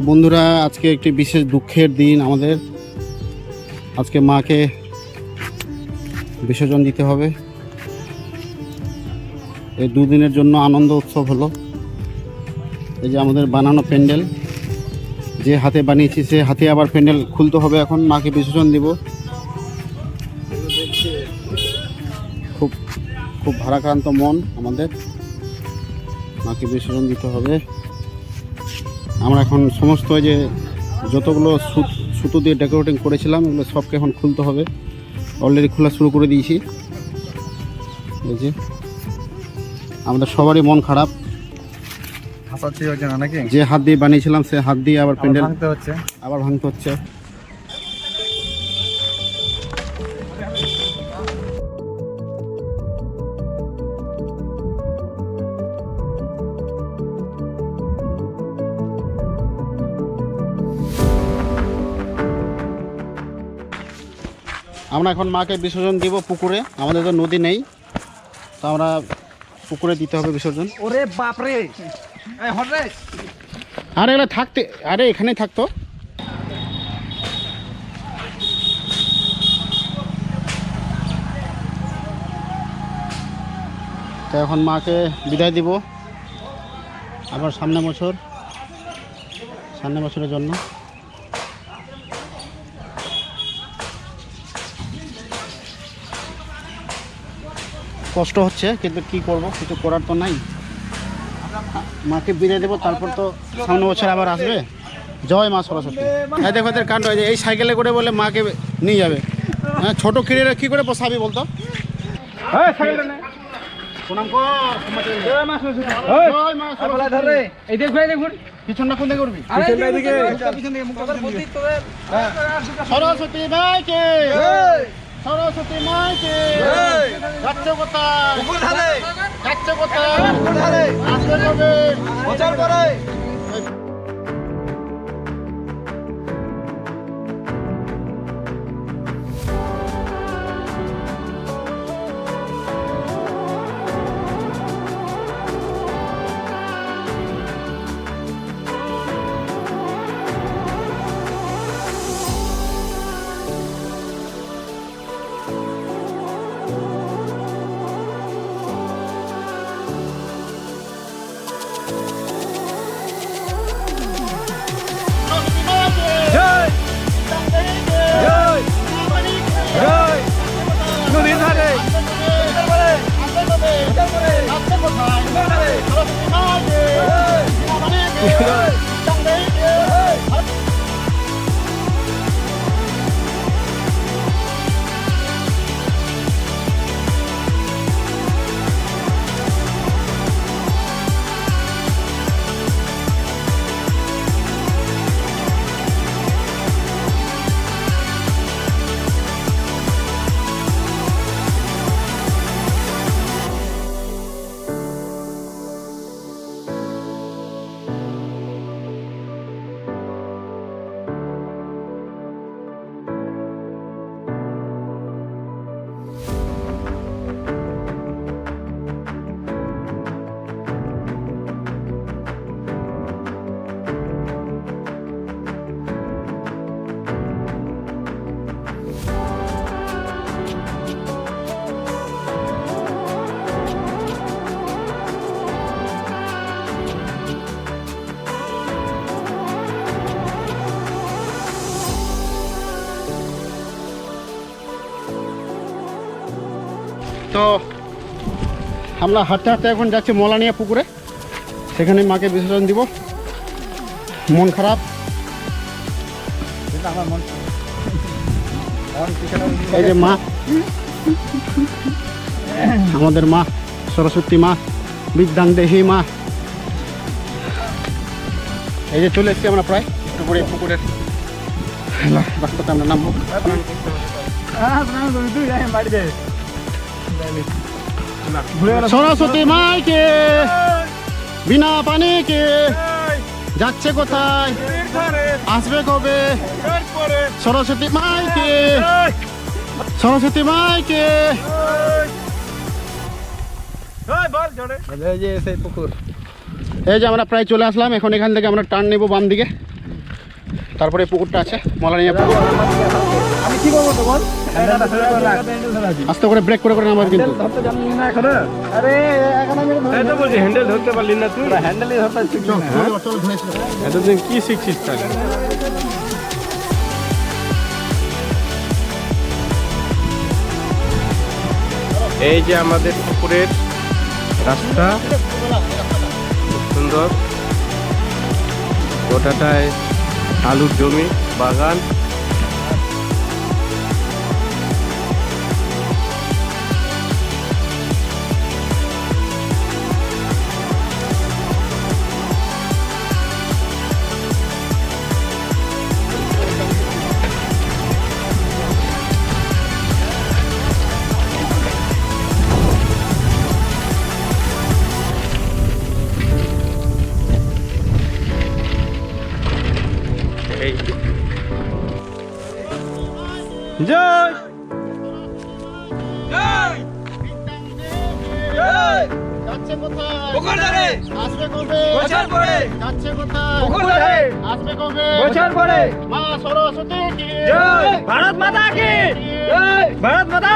বন্ধুরা, আজকে একটি বিশেষ দুঃখের দিন আমাদের। আজকে মাকে বিসর্জন দিতে হবে। এই দুদিনের জন্য আনন্দ উৎসব হলো। এই যে আমাদের বানানো প্যান্ডেল, যে হাতে বানিয়েছি, সে হাতে আবার প্যান্ডেল খুলতে হবে এখন। মাকে বিসর্জন দিব। খুব খুব ভারাক্রান্ত মন আমাদের। মাকে বিসর্জন দিতে হবে। আমরা এখন সমস্ত যে যতগুলো সুত- দিয়ে ডেকোরেটিং করেছিলাম এগুলো সবকে এখন খুলতে হবে। অলরেডি খোলা শুরু করে দিয়েছি। এই যে। আমাদের সবারই মন খারাপ। যে হাত দিয়ে বানিয়েছিলাম সে হাত দিয়ে আবার প্যান্ডেল ভাঙতে হচ্ছে। আবার ভাঙতে হচ্ছে। আমরা এখন মাকে বিসর্জন দিব পুকুরে আমাদের তো নদী নেই তো আমরা পুকুরে দিতে হবে বিসর্জন। ওরে বাপ রে এই হট রে আরে এগুলো থাকতে আরে এখানেই থাকতো। তো এখন মাকে বিদায় দিব আবার সামনে বছর সামনে বছরের জন্য। কষ্ট হচ্ছে কিন্তু কি করব? কিছু করার তো নাই। মাকে বিদায় দেবো তারপর তো সামনে বছর আবার আসবে। জয় মা সরস্বতী। এই দেখো এদের কাণ্ড যে এই সাইকেলে করে বলে মাকে নিয়ে যাবে। হ্যাঁ ছোটো কিড়ে কি করে বসাবি বলতো? এই সাইকেল নে। প্রণাম সরস্বতী। জয় মা বলা সরস্বতী মাইকে। যাচ্ছে কোথায় যাচ্ছে কোথায় আসবে কবে প্রচার করে। তো আমরা হাঁটতে হাঁটতে এখন যাচ্ছি মলানিয়া পুকুরে। সেখানে মাকে বিসর্জন দিব। মন খারাপ। এই যে মা। আমাদের মা, সরস্বতী মা বিদ্যাং দেহি মা। এই যে চলে এসেছি আমরা প্রায় পুকুরে করে পুকুরের রাস্তাতে আমরা নামবো। হ্যাঁ সরস্বতী মাইকে বিনা পানিকে যাচ্ছে কোথায়? আসবে কবে? সরস্বতী মাইকে সরস্বতী মাইকে। এই। যে সেই পুকুর। এই যে আমরা প্রায় চলে আসলাম এখন এখান থেকে আমরা টার্ন নেব বাম দিকে তারপরে পুকুরটা আছে মলানিয়া পুকুর। কি করব তখন আস্তে করে ব্রেক করে করে নামার কিন্তু। ধরতে জানলি না এখনও? আরে এখন আমি তাই তো বলছি হ্যান্ডেল ধরতে পারলি না তুই? হ্যান্ডেলই ধরতে হ্যাঁ? এতদিন কি শিখছিস তাহলে? এই যে আমাদের পুকুরের রাস্তা খুব সুন্দর। গোটাটায় আলুর জমি বাগান। জয়। যাচ্ছে কোথায়? আসবে কবে? যাচ্ছে কোথায়? আসবে কবে? মা সরস্বতী কি? ভারত মাতা কি? ভারত মাতা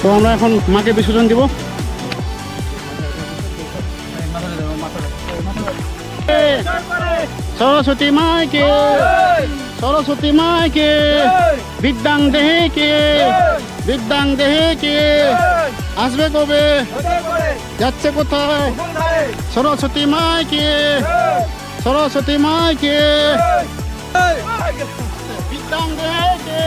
তো আমরা এখন মাকে বিসর্জন দিব। সরস্বতী মাকে সরস্বতী মাকে, বিদ্যাং দেহে কে বিদ্যাং দেহে কে আসবে কবে? যাচ্ছে কোথায়? সরস্বতী মাকে সরস্বতী মাকে, বিদ্যাং দেহে কে